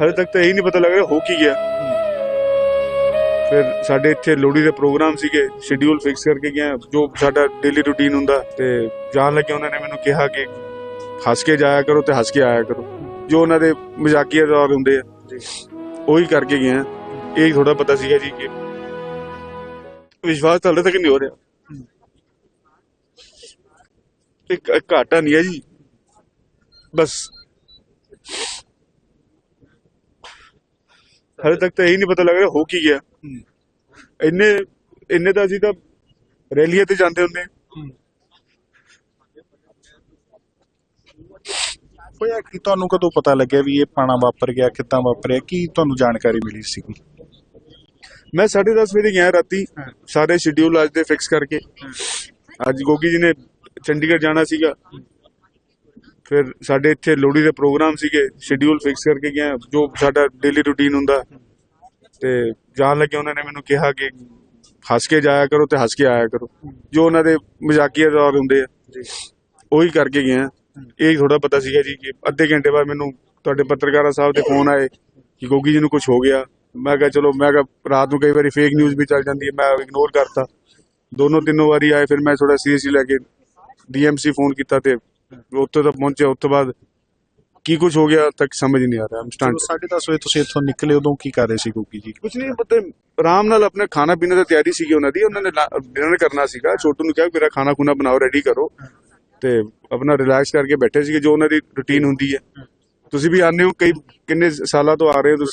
ਹਲੇ ਤੱਕ ਤਾਂ ਇਹ ਨਹੀਂ ਪਤਾ ਲੱਗ ਰਿਹਾ ਹੋ ਕੀ ਗਿਆ। ਫਿਰ ਸਾਡੇ ਇੱਥੇ ਲੋਹੜੀ ਦੇ ਪ੍ਰੋਗਰਾਮ ਸੀਗੇ ਸ਼ਡਿਊਲ ਫਿਕਸ ਕਰਕੇ ਹਾਂ, ਜੋ ਸਾਡਾ ਡੇਲੀ ਰੂਟੀਨ ਹੁੰਦਾ ਤੇ ਜਾਣ ਲੱਗੇ ਉਹਨਾਂ ਨੇ ਮੈਨੂੰ ਕਿਹਾ ਕਿ ਹੱਸ ਕੇ ਜਾਇਆ ਕਰੋ ਤੇ ਹੱਸ ਕੇ ਆਇਆ ਕਰੋ। ਜੋ ਉਹਨਾਂ ਦੇ ਮਜ਼ਾਕੀਆ ਦੌਰ ਹੁੰਦੇ ਆ। ਉਹੀ ਕਰਕੇ ਗਏ ਆ ਇਹ ਥੋੜਾ ਪਤਾ ਸੀਗਾ ਜੀ ਕਿ ਵਿਸ਼ਵਾਸ ਤਾਂ ਹਲੇ ਤੱਕ ਨਹੀਂ ਹੋ ਰਿਹਾ। ਇੱਕ ਘਾਟਾ ਨਹੀਂ ਹੈ ਜੀ। ਬਸ ਹਲੇ ਤੱਕ ਤਾਂ ਇਹ ਨਹੀਂ ਪਤਾ ਲੱਗ ਰਿਹਾ ਹੋ ਕੀ ਗਿਆ। ਇੰਨੇ ਇੰਨੇ ਤਾਂ ਅਸੀਂ ਤਾਂ ਰੈਲੀਆਂ ਤੇ ਜਾਂਦੇ ਹੁੰਦੇ। ਹੋਇਆ ਕਿ ਤੁਹਾਨੂੰ ਕਦੋਂ ਪਤਾ ਲੱਗਿਆ ਵੀ ਇਹ ਪਾਣਾ ਵਾਪਰ ਗਿਆ ਕਿੱਦਾਂ ਵਾਪਰਿਆ ਕੀ ਤੁਹਾਨੂੰ ਜਾਣਕਾਰੀ ਮਿਲੀ ਸੀ ਮੈਂ 10:30 ਵਜੇ ਗਿਆ ਰਾਤੀ ਸਾਰੇ ਸ਼ਡਿਊਲ ਅੱਜ ਦੇ ਫਿਕਸ ਕਰਕੇ। ਅੱਜ ਗੋਗੀ ਜੀ ਨੇ ਚੰਡੀਗੜ੍ਹ ਜਾਣਾ ਸੀਗਾ। ਫਿਰ ਸਾਡੇ ਇੱਥੇ ਲੋਹੜੀ ਦੇ ਪ੍ਰੋਗਰਾਮ ਸੀਗੇ ਸ਼ਡਿਊਲ ਫਿਕਸ ਕਰਕੇ ਹਾਂ, ਜੋ ਸਾਡਾ ਡੇਲੀ ਰੂਟੀਨ ਹੁੰਦਾ। ਤੇ ਜਾਣ ਲੱਗੇ ਉਹਨਾਂ ਨੇ ਮੈਨੂੰ ਕਿਹਾ ਕਿ ਹੱਸ ਕੇ ਜਾਇਆ ਕਰੋ ਤੇ ਹੱਸ ਕੇ ਆਇਆ ਕਰੋ। ਜੋ ਉਹਨਾਂ ਦੇ ਮਜ਼ਾਕੀਆ ਦੌਰ ਹੁੰਦੇ ਆ ਉਹੀ ਕਰਕੇ ਗਏ ਆ ਇਹ ਥੋੜਾ ਪਤਾ ਸੀਗਾ ਜੀ ਕਿ ਅੱਧੇ ਘੰਟੇ ਬਾਅਦ ਮੈਨੂੰ ਤੁਹਾਡੇ ਪੱਤਰਕਾਰਾਂ ਸਾਹਿਬ ਦੇ ਫੋਨ ਆਏ ਕਿ ਗੋਗੀ ਜੀ ਨੂੰ ਕੁਝ ਹੋ ਗਿਆ। ਮੈਂ ਕਿਹਾ ਚਲੋ ਮੈਂ ਕਿਹਾ ਰਾਤ ਨੂੰ ਕਈ ਵਾਰੀ ਫੇਕ ਨਿਊਜ਼ ਵੀ ਚੱਲ ਜਾਂਦੀ ਹੈ ਮੈਂ ਇਗਨੋਰ ਕਰਤਾ। ਦੋਨੋਂ ਤਿੰਨੋਂ ਵਾਰੀ ਆਏ ਫਿਰ ਮੈਂ ਥੋੜਾ ਸੀਰੀਅਸਲੀ ਲੈ ਕੇ ਡੀਐਮਸੀ ਫੋਨ ਕੀਤਾ ਤੇ ਉੱਥੇ ਤੱਕ ਪਹੁੰਚਿਆ ਉਸ ਤੋਂ ਬਾਅਦ ਕੀ ਕੁਝ ਹੋ ਗਿਆ ਤੱਕ ਸਮਝ ਨਹੀਂ ਆ ਰਿਹਾ ਜਦੋਂ ਸਟੰਟ 10:30 ਵਜੇ ਤੁਸੀਂ ਇੱਥੋਂ ਨਿਕਲੇ ਉਦੋਂ ਕੀ ਕਰ ਰਹੇ ਸੀ ਗੋਗੀ ਜੀ? ਕੁਝ ਨਹੀਂ ਪਤਾ ਆਰਾਮ ਨਾਲ ਆਪਣੇ ਖਾਣਾ ਪੀਣੇ ਦੀ ਤਿਆਰੀ ਸੀਗੀ ਉਹਨਾਂ ਦੀ ਉਹਨਾਂ ਨੇ ਡਿਨਰ ਕਰਨਾ ਸੀਗਾ। ਛੋਟੂ ਨੂੰ ਕਿਹਾ ਮੇਰਾ ਖਾਣਾ ਖੁਣਾ ਬਣਾਓ ਰੈਡੀ ਕਰੋ। ਤੇ ਆਪਣਾ ਰਿਲੈਕਸ ਕਰਕੇ ਬੈਠੇ ਸੀਗੇ ਜੋ ਉਹਨਾਂ ਦੀ ਰੁਟੀਨ ਹੁੰਦੀ ਹੈ। ਤੁਸੀਂ ਵੀ ਆਨੇ ਹੋ ਕਈ ਕਿੰਨੇ ਸਾਲਾਂ ਤੋਂ ਆ ਰਹੇ ਹੋ ਤੁਸੀਂ?